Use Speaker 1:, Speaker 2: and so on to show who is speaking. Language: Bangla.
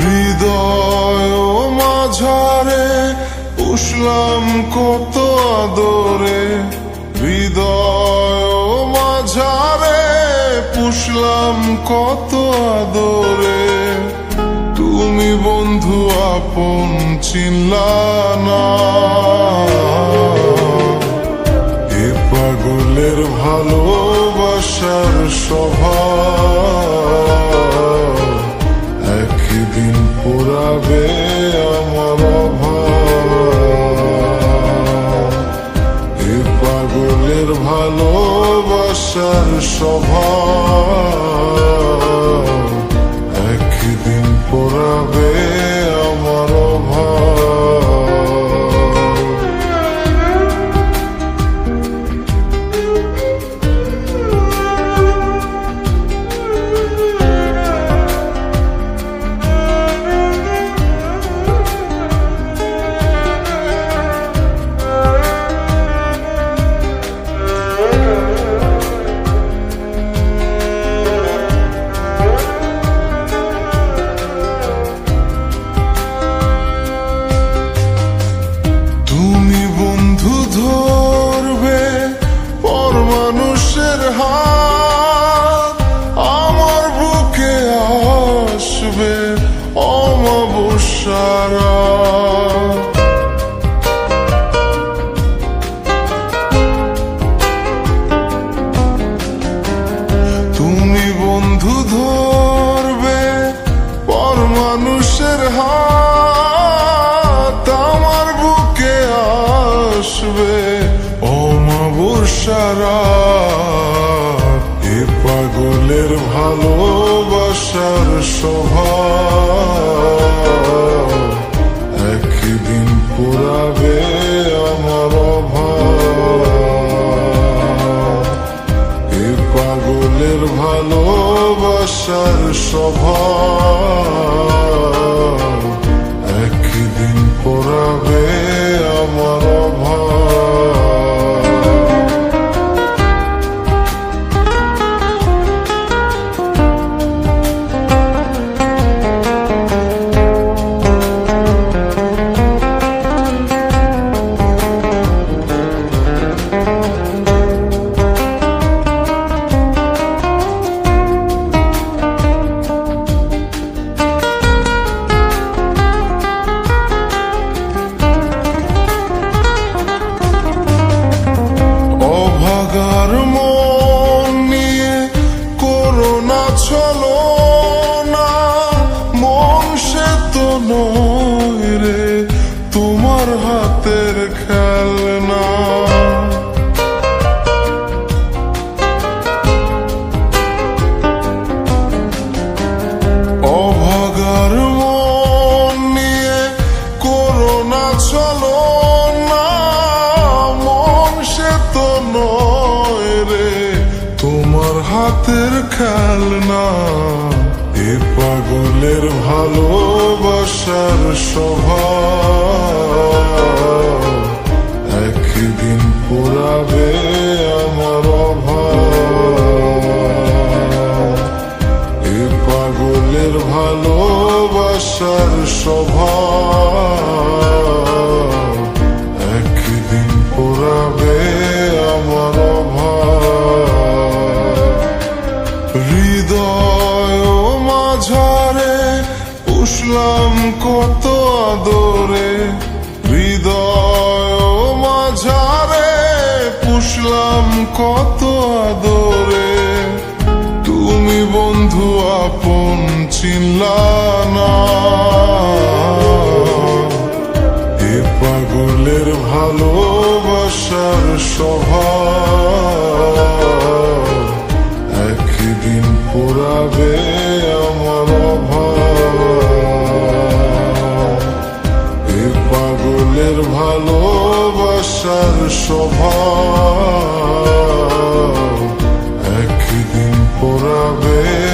Speaker 1: হৃদয় মাঝারে উসলাম কত আদরে। হৃদয় মাঝারে পুষলাম কত আদরে। তুমি বন্ধু আপন চিল্লা না। পাগলের ভালোবাসার সভা একদিন পুরাবে আমার এ পাগলের ভালোবাসার স্বভাব ধরবে পর মানুষের হাত। আমার বুকে আসবে অমাবস্যারা। তুমি বন্ধু ধরবে পর মানুষের হাত। অমাবস্যারা এ পাগলের ভালোবাসার স্বভাব একদিন পুরাবে আমার অভাব। এ পাগলের ভালোবাসার স্বভাব একদিন পড়াবে হাতের খেলনা এ পাগলের ভালোবাসার স্বভাব। একদিন পুরাবে আমার এ পাগলের ভালোবাসার স্বভাব। কত আদরে, হৃদয় মাঝারে পুষলাম কত আদরে। তুমি বন্ধু আপন চিনলা না এ পাগলের ভালোবাসার স্বভাব একদিন আমার por haber.